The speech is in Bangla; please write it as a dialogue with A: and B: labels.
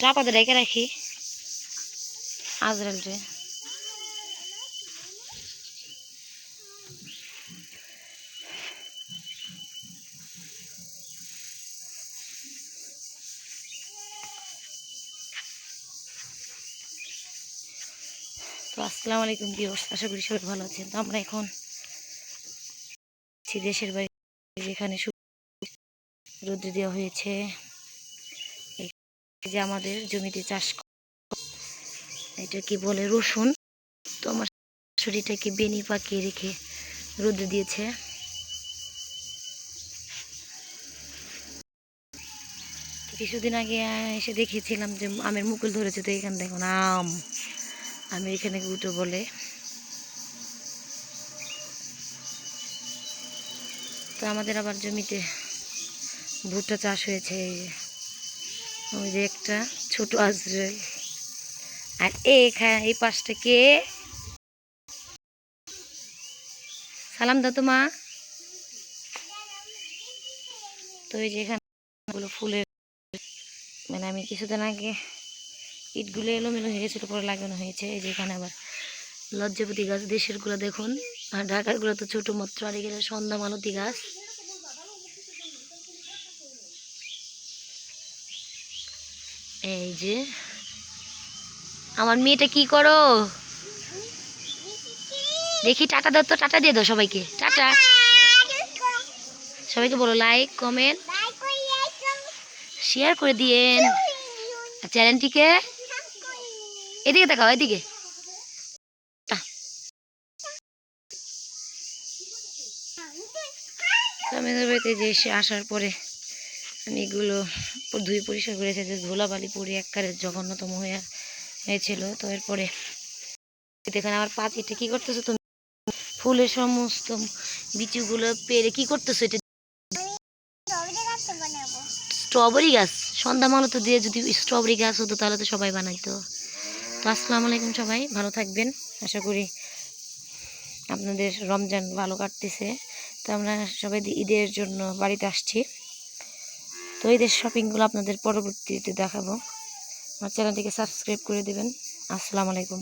A: চাপাতে রেখে রাখি। আজরাল রে। তো আসসালামু আলাইকুম বিয়স আশা করি সবাই ভালো আছেন। তো আমরা এখন দেশের বাড়ি যেখানে রৌদ্র দেওয়া হয়েছে। যে আমাদের জমিতে চাষ এটা কি বলে রসুন? তো আমার শরীরটাকে বেনি পাকিয়ে রেখে রৌদ্র দিয়েছে। কিছুদিন আগে এসে দেখেছিলাম যে আমের মুকুল ধরেছে, তো এখানে দেখুন আম। আমি এখানে গুটো বলে। তো আমাদের আবার জমিতে ভুট্টা চাষ হয়েছে। ওই যে একটা ছোট আজরাইল আর এখা এই পাশটা কে? সালাম তো মা। তো এই যে এখানে ফুলের মানে আমি কিছুদিন আগে ইটগুলো এলোমেলো হয়ে গেছিল, পরে লাগানো হয়েছে। এই যে এখানে আবার লজ্জাপতি গাছ, দেশেরগুলো দেখুন। আর ঢাকারগুলো তো ছোট মাত্র, আর এখানে সন্ধ্যা মালতী গাছ। এই যে, আমার মেয়েটা কি করো? দেখি টাটা দাও তো, টাটা দিয়ে দাও সবাইকে। টাটা। সবাইকে বলো লাইক কমেন্ট শেয়ার করে দিয়েন। আর চ্যানেলটিকে এদিকে দেখাও, এদিকে। বাড়িতে যে এসে আসার পরে আমি এগুলো প- ধুয়ে পরিষ্কার করেছে যে ধুলাবালি পরে একবারে জঘন্যতম হয়ে হয়েছিল। তো এরপরে দেখেন আমার পাখিটা কি করতেছো তুমি? ফুলের সমস্ত বিচুগুলো পেরে কি করতেছো এটা? স্ট্রবেরি গাছ। সন্ধ্যা মালো তো দিয়ে যদি স্ট্রবেরি গাছ হতো তাহলে তো সবাই বানাইতো। তো আসসালামু আলাইকুম সবাই, ভালো থাকবেন। আশা করি আপনাদের রমজান ভালো কাটতেছে। তো আমরা সবাই ঈদের জন্য বাড়িতে আসছি। তো এদের শপিংগুলো আপনাদের পরবর্তীতে দেখাবো। আমার চ্যানেলটিকে সাবস্ক্রাইব করে দেবেন। আসসালামু আলাইকুম।